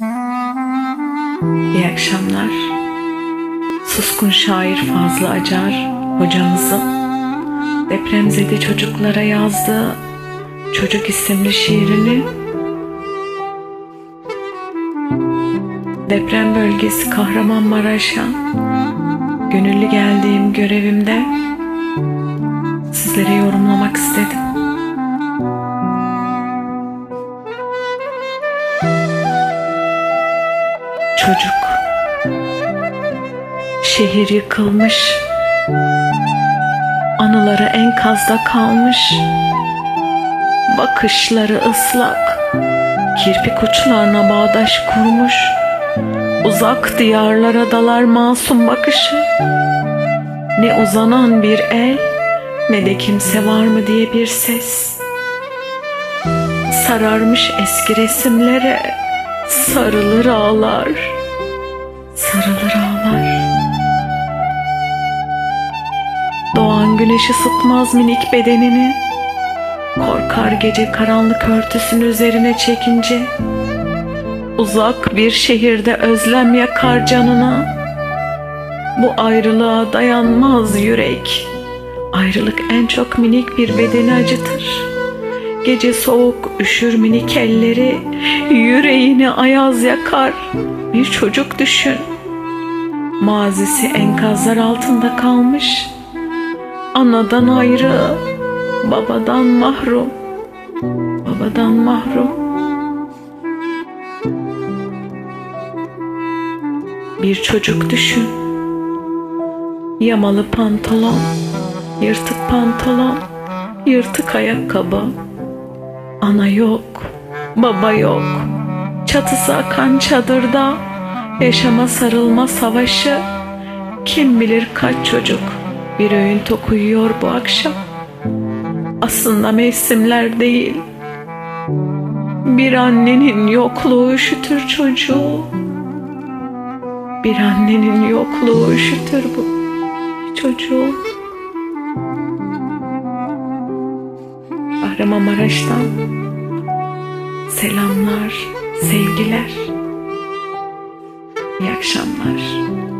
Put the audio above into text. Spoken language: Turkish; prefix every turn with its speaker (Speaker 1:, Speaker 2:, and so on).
Speaker 1: İyi akşamlar. Suskun şair Fazlı Acar hocamızın depremzede çocuklara yazdığı Çocuk isimli şiirini deprem bölgesi Kahramanmaraş'a gönüllü geldiğim görevimde sizlere yorumlamak istedim. Çocuk. Şehir yıkılmış. Anıları enkazda kalmış. Bakışları ıslak. Kirpik uçlarına bağdaş kurmuş. Uzak diyarlara dalar masum bakışı. Ne uzanan bir el Ne de kimse var mı diye bir ses. Sararmış eski resimlere Sarılır ağlar. Sarılır ağlar. Doğan güneşi sıtmaz minik bedenini. Korkar gece karanlık örtüsünü üzerine çekince. Uzak bir şehirde özlem yakar canına. Bu ayrılığa dayanmaz yürek. Ayrılık en çok minik bir bedeni acıtır Gece soğuk üşür minik elleri Yüreğini ayaz yakar. Bir çocuk düşün Mazisi enkazlar altında kalmış. Anadan ayrı Babadan mahrum Babadan mahrum. Bir çocuk düşün Yamalı pantolon Yırtık pantolon Yırtık ayakkabı Ana yok Baba yok. Çatısı akan çadırda Yaşama sarılma savaşı. Kim bilir kaç çocuk Bir öğün tok uyuyor bu akşam. Aslında mevsimler değil. Bir annenin yokluğu üşütür çocuğu. Bir annenin yokluğu üşütür bu çocuğu Kahramanmaraş'tan selamlar, sevgiler. İyi akşamlar.